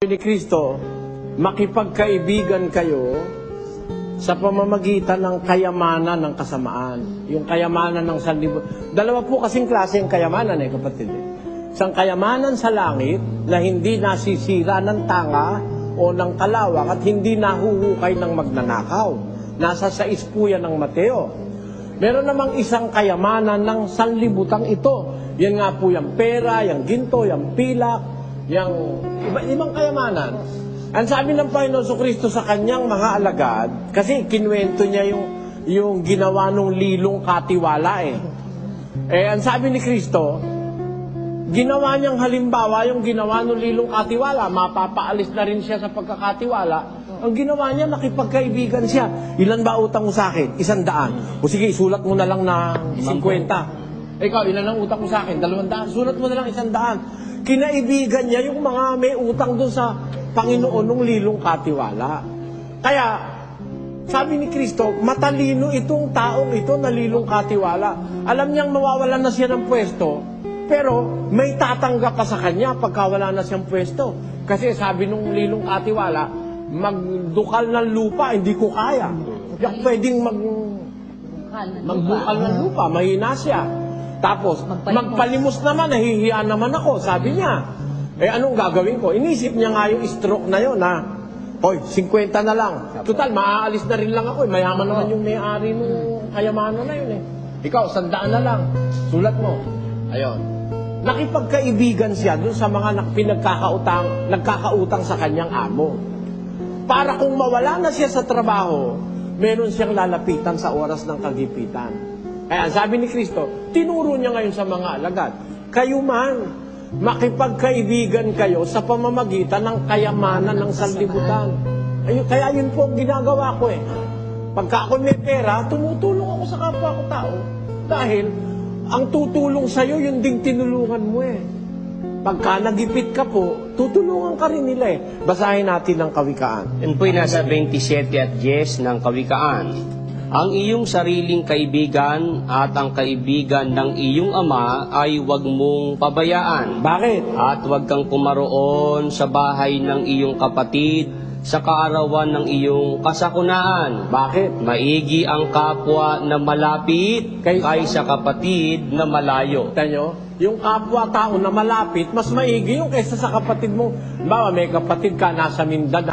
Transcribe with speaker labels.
Speaker 1: ni Kristo, makipagkaibigan kayo sa pamamagitan ng kayamanan ng kasamaan. Yung kayamanan ng sanlibu. Dalawa po kasing klase yung kayamanan eh, kapatid. eh. Isang kayamanan sa langit na hindi nasisira ng tanga o ng kalawak at hindi nahuhukay ng magnanakaw. Nasa sais po yan ng Mateo. Meron namang isang kayamanan ng sanlibutang ito. Yan nga po yung pera, yung ginto, yung pilak, yung iba, ibang kayamanan. Ang sabi ng Panginoon sa Kristo sa kanyang mga alagad, kasi kinuwento niya yung, yung ginawa nung lilong katiwala eh. Eh, ang sabi ni Kristo, ginawa niyang halimbawa yung ginawa nung lilong katiwala, mapapaalis na rin siya sa pagkakatiwala. Ang ginawa niya, nakipagkaibigan siya. Ilan ba utang mo sa akin? Isang daan. O sige, isulat mo na lang na 50. Ikaw, ilan ang utang mo sa akin? Dalawang daan. Sulat mo na lang isang daan. Kinaibigan niya yung mga may utang doon sa Panginoon ng lilong katiwala. Kaya, sabi ni Kristo, matalino itong taong ito na lilong katiwala. Alam niyang mawawalan na siya ng pwesto, pero may tatanggap pa sa kanya pagka wala na siyang pwesto. Kasi sabi nung lilong katiwala, magdukal ng lupa, hindi ko kaya. Ako pwedeng mag, magbukal ng lupa, mahina siya. Tapos,
Speaker 2: Magpalimos.
Speaker 1: magpalimos naman, nahihiya naman ako, sabi niya. Eh, anong gagawin ko? Inisip niya nga yung stroke na yun, ha? Hoy, 50 na lang. Total, maaalis na rin lang ako. eh. Mayaman naman yung may-ari ng kayamanan na yun, eh. Ikaw, sandaan na lang. Sulat mo. Ayun. Nakipagkaibigan siya dun sa mga pinagkakautang, nagkakautang sa kanyang amo. Para kung mawala na siya sa trabaho, meron siyang lalapitan sa oras ng kagipitan. Kaya sabi ni Kristo, tinuro niya ngayon sa mga alagad, kayo man, makipagkaibigan kayo sa pamamagitan ng kayamanan ng sanlibutan. Ayun, kaya yun po ang ginagawa ko eh. Pagka ako may pera, tumutulong ako sa kapwa ko tao. Dahil, ang tutulong sa'yo, yun ding tinulungan mo eh. Pagka nagipit ka po, tutulungan ka rin nila eh. Basahin natin ang kawikaan.
Speaker 3: Yan po'y nasa 27 at 10 ng Kawikaan. Ang iyong sariling kaibigan at ang kaibigan ng iyong ama ay huwag mong pabayaan.
Speaker 1: Bakit?
Speaker 3: At huwag kang pumaroon sa bahay ng iyong kapatid sa kaarawan ng iyong kasakunaan.
Speaker 1: Bakit?
Speaker 3: Maigi ang kapwa na malapit
Speaker 1: Kaysa-
Speaker 3: kaysa kapatid na malayo.
Speaker 1: Kita nyo? Yung kapwa-tao na malapit, mas maigi yung kaysa sa kapatid mo. Bawa, may kapatid ka nasa Mindanao,